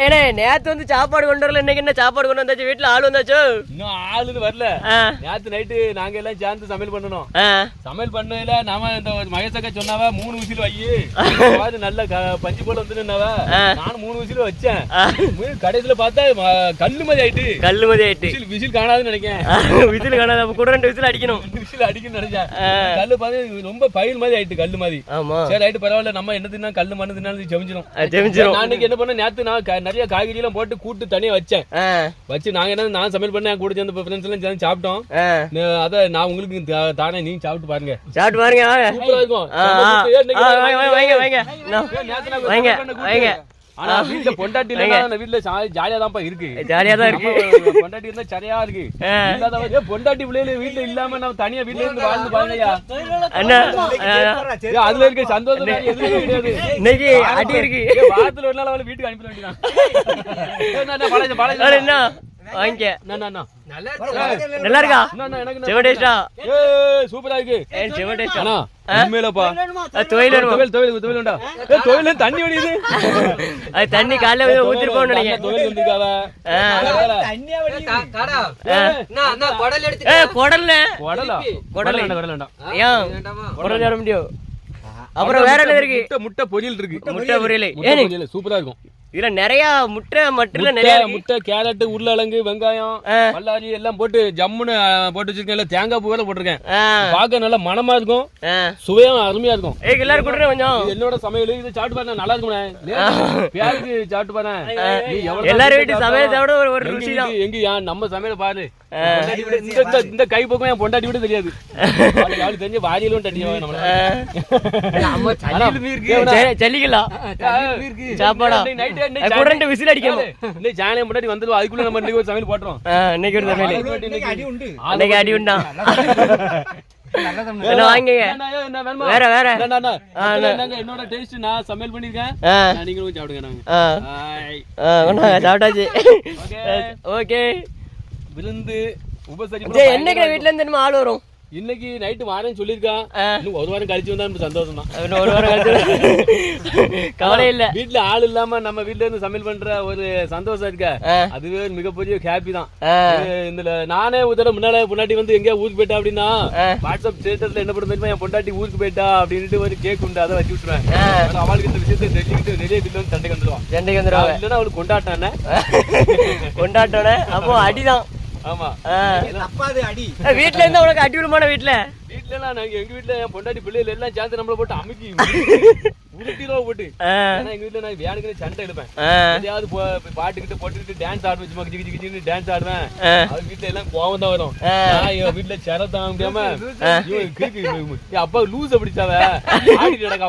ஏனே நேத்து வந்து சாப்பாடு கொண்டு வரல இன்னைக்கு என்ன சாப்பாடு கொண்டு வந்தாச்சு? வீட்டுல ஆள் வந்தாச்சு? இன்னும் ஆளுன்னு வரல. நேத்து நைட்டு நாங்க எல்லாம் சேர்ந்து சமையல் பண்ணணும். சமையல் பண்ணதுல நாம இந்த மகேசக்கா சொன்னாவ மூணு விசில் வை. நல்ல பஞ்சு போல ஆ. நானும் மூணு விசில் வச்சேன். கடைசியில பார்த்தா கல்லு மாதிரி ஆயிட்டு. கல்லு மதி ஆயிட்டு. விசில் விசில் காணாதுன்னு நினைக்கிறேன். விசில் காணாது. அப்ப கூட ரெண்டு விசில் அடிக்கணும். விசில் அடிக்கணும்னு நினைச்சேன். கல்லு பார்த்து ரொம்ப பயில் மாதிரி ஆயிட்டு கல்லு மாதிரி. சரி ஆயிட்டு பரவாயில்ல. நம்ம என்ன தின்னா கல்லு மண்ணு தின்னாலும் ஜெமிச்சிரும் நான் இன்னைக்கு என்ன பண்ணேன் நேத்து நான் நிறைய காய்கறி எல்லாம் போட்டு கூட்டு தனியா வச்சேன். வச்சு நாங்க என்ன நான் சமையல் பண்ணேன் என் கூட சேர்ந்து ஃப்ரெண்ட்ஸ் எல்லாம் சேர்ந்து சாப்பிட்டோம். அத நான் உங்களுக்கு தானே நீங்க சாப்பிட்டு பாருங்க. சாப்பிட்டு பாருங்க வாங்க. சூப்பரா இருக்கும். நான். நான் நான். ஆனா வீட்ல பொண்டாட்டி இல்லைன்னா அந்த வீட்ல ஜாலியா தான்ப்பா இருக்கு. ஜாலியா தான் இருக்கு. பொண்டாட்டி இருந்தா சரியா இருக்கு. ஆ. இல்லாதவ ஏய், பொண்டாட்டி பிள்ளைல வீட்ல இல்லாம நம்ம தனியா வீட்ல இருந்து வாழ்ந்து பாருங்கய்யா. அண்ணா அதுல இருக்க சந்தோஷம் கிடையாது. இன்னைக்கு அடி இருக்கு. வாரத்துல ஒரு நாள் அவளை வீட்டுக்கு வேண்டியதான் நான், நான், என்ன? நல்லா இருக்கா? சூப்பரா இருக்கு. உண்மையிலப்பா. தண்ணி வடியுது. அது தண்ணி காலைல வந்து ஊத்திருப்போம்னு நினைக்கிறேன். துவையல் வந்திருக்காவ. ஆ. ஏய், ஏ குடல்ல. குடலா? குடல். குடல். வேண்டாம், குடல் வேண்டாம். ஏன் குடல் தர முடியும். அப்புறம் வேற என்ன இருக்கு? முட்டை முட்டை பொரியல் இருக்கு. முட்டை பொரியல். முட்டை ஏனே பொரியல் சூப்பரா இருக்கும். இதுல நிறைய முட்டை மட்டும் முட்டை நிறைய முட்டை கேரட் உருளைக்கிழங்கு வெங்காயம். பல்லாரி எல்லாம் போட்டு ஜம்முன்னு போட்டு வச்சிருக்கேன். இல்ல தேங்காய் பூ வேற போட்டிருக்கேன். பார்க்க நல்லா மனமா இருக்கும். சுவையும் அருமையா இருக்கும். ஏய் எல்லாரும் கொடுறேன் கொஞ்சம். இது என்னோட சமையல். இது சாப்பிட்டு பாரு நல்லா இருக்கும்ண்ணே. பேருக்கு சாப்பிட்டு பாரு நீ எவ்வளவு எல்லாரும் வீட்டு சமையல் சாப்பிட ஒரு ஒரு எங்க ருசி தான். எங்க யா- நம்ம சமையல பாரு. இந்த- கை பக்கம் என் பொண்டாட்டி விட தெரியாது. அவளுக்கு தெரிஞ்ச வாரியிலும் தட்டிடுவாங்க நம்மள. சாப்பாடா. இன்னைக்கு கூட ரெண்டு விசில் அடிக்கணும். இன்னைக்கு சாயங்காலம் முன்னாடி வந்துருவோம் அதுக்குள்ள நம்ம இன்னைக்கு ஒரு சமையல். இன்னைக்கு ஒரு இன்னைக்கு அடி உண்டா? வேற வேற? என்னங்க, என்னோட டேஸ்ட் நான் சமையல் பண்ணிருக்கேன். நீங்களும் சாப்பிடுங்க நாங்க. சாப்பிட்டாச்சு. ஓகே. விருந்து உபசரிப்பு சரி என்னைக்கு வீட்ல இருந்து என்னமோ ஆள் வரும்? இன்னைக்கு நைட்டு வாரேன்னு சொல்லியிருக்கான். இன்னும் ஒரு வாரம் கழிச்சு வந்தா சந்தோஷம் தான் இன்னும் ஒரு வாரம் கழிச்சு கவலை இல்ல. வீட்ல ஆள் இல்லாம நம்ம வீட்ல இருந்து சமையல் பண்ற ஒரு சந்தோஷம் இருக்க. அதுவே ஒரு மிகப்பெரிய ஹாப்பி தான். ஆ, இது இந்த நானே ஒரு தடவை முன்னால பொண்டாட்டி வந்து எங்கேயா ஊருக்கு போயிட்டா அப்படின்னா. வாட்ஸ்அப் ஸ்டேட்டஸ்ல என்ன பண்ணுறது என் பொண்டாட்டி ஊருக்கு போயிட்டா அப்படின்ட்டு ஒரு கேக் உண்டு அதை வச்சு விட்டுருவேன். அவளுக்கு இந்த விஷயத்தை தெரிஞ்சுக்கிட்டு நிறைய வீட்டுல வந்து சண்டைக்கு வந்துடுவான் சண்டைக்கு வந்துடுவாங்க இல்லைன்னா அவளுக்கு கொண்டாட்டம் என்ன? கொண்டாட்டோட அப்போ அடிதான். வீட்ல இருந்தா உனக்கு அடி விடுமான வீட்ல? வீட்டுல நாங்க எங்க வீட்டுல என் பொண்டாட்டி பிள்ளைகள் எல்லாம் சேர்ந்து நம்மள போட்டு அமுக்கி உருட்டிடுவோம் போட்டு. ஏன்னா எங்க வீட்டுல நான் வேணுக்குன்னு சண்டை எடுப்பேன். எதையாவது பாட்டுக்கிட்டு போட்டுக்கிட்டு டான்ஸ் ஆடுவேன் சும்மா கிச்சி கிச்சி டான்ஸ் ஆடுவேன். அது வீட்டுல எல்லாம் கோவம் தான் வரும். என் வீட்டுல செர தாங்க முடியாம என் அப்பா லூச பிடிச்சாவ. ஆடிட்டு நடக்கா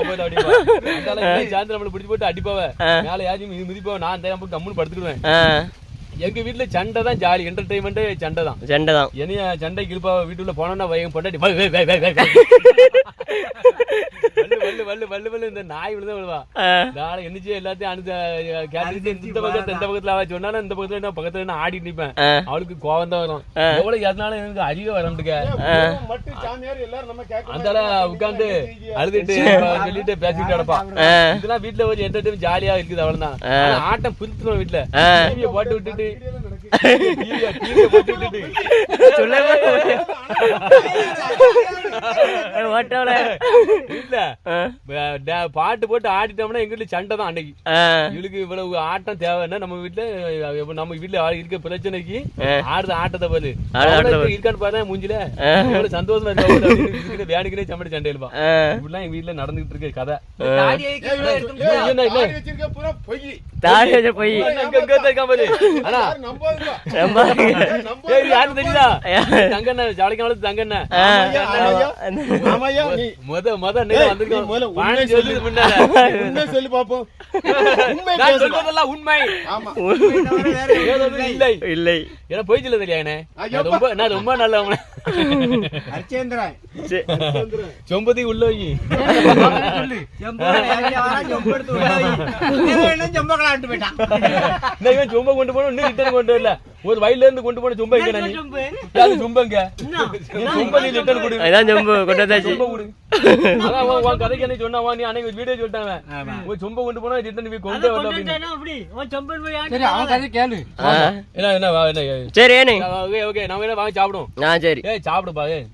எல்லாம் சேர்ந்து நம்மள பிடிச்சு போட்டு அடிப்பாவ. மேல யாரையும் மிதி- மிதிப்பாவ. நான் தான் போய் கம்முன்னு படுத்துக்கிடுவேன். எங்க வீட்டுல சண்டை தான் ஜாலி என்டர்டைன்மெண்ட் சண்டை தான். சண்டை தான். என்னைய சண்டை கிழப்பாவ வீட்டுல போனோம்னா வையன் பொண்டாட்டி வை, வை, வை, வை, வை, வை. வள்ளு வள்ளு வள்ளு வள்ளு வள்ளு இந்த நாய் விழுதான் விழுவா. நாளை என்னச்சு எல்லாத்தையும் கேட்டு இந்த பக்கத்துல இந்த பக்கத்துல அவ சொன்னாலும் இந்த பக்கத்துல நான் பக்கத்துல நான் ஆடிட்டு நிப்பேன். அவளுக்கு கோவம் தான் வரும். எவ்வளவு எதனால எனக்கு அறிவே வரமாட்டுக்க அந்த உட்கார்ந்து அழுதுட்டு சொல்லிட்டு பேசிட்டு கிடப்பான் இதெல்லாம் வீட்டுல ஒரு என்டர்டைன் ஜாலியா இருக்குது அவ்வளவுதான். ஆட்டம் பிரித்துடும் வீட்டுல போட்டு விட்டுட்டு விட்டுட்டு சொல்லவே பாட்டு போட்டு ஆடிட்டோம்னா எங்க வீட்டுல சண்டை தான் அன்னைக்கு. இவளுக்கு இவ்வளவு ஆட்டம் தேவைன்னா நம்ம வீட்டுல நம்ம வீட்டுல இருக்க பிரச்சனைக்கு. ஆடுற ஆட்டத்தை பாரு. இருக்கான்னு பாரு மூஞ்சில. சந்தோஷமா இருக்கா வேணுக்குனே சம்படி சண்டை எழுப்பா ஆ, இப்படிலாம் எங்க வீட்டுல நடந்துகிட்டு இருக்கு கதை. தாடி போய் தெரியுதா? உண்மை இல்லை. இல்லை. ஏன்னா பொய் சொல்ல நான் ரொம்ப நல்லவன். ஹரிச்சந்திரன் சரி. சொம்பதி உள்ள வை செம்பகலான்ட்டு போயிட்டான். இந்த இவன் சொம்ப கொண்டு ஒரு வயல்ல இருந்து கொண்டு போன சொம்ப நீ அது சொம்பங்க சொம்ப நீ லிட்டர் கொடு. அதான் ஜம்பு கொண்டு வந்தாச்சு சொம்ப கொடு. அதான் உன் கதைக்கு என்ன சொன்னா நீ அன்னைக்கு வீடியோ சொல்லிட்டாங்க ஒரு சொம்ப கொண்டு போனா ரிட்டர்ன் போய் கொண்டு வரல அப்படின்னு சரி அவன் கதை கேளு. ஆ. என்ன என்ன வா, என்ன சரி ஏனே. ஓகே ஓகே நம்ம என்ன வாங்கி சாப்பிடுவோம். ஆ சரி. ஏய் சாப்பிடுப்பா ஏய்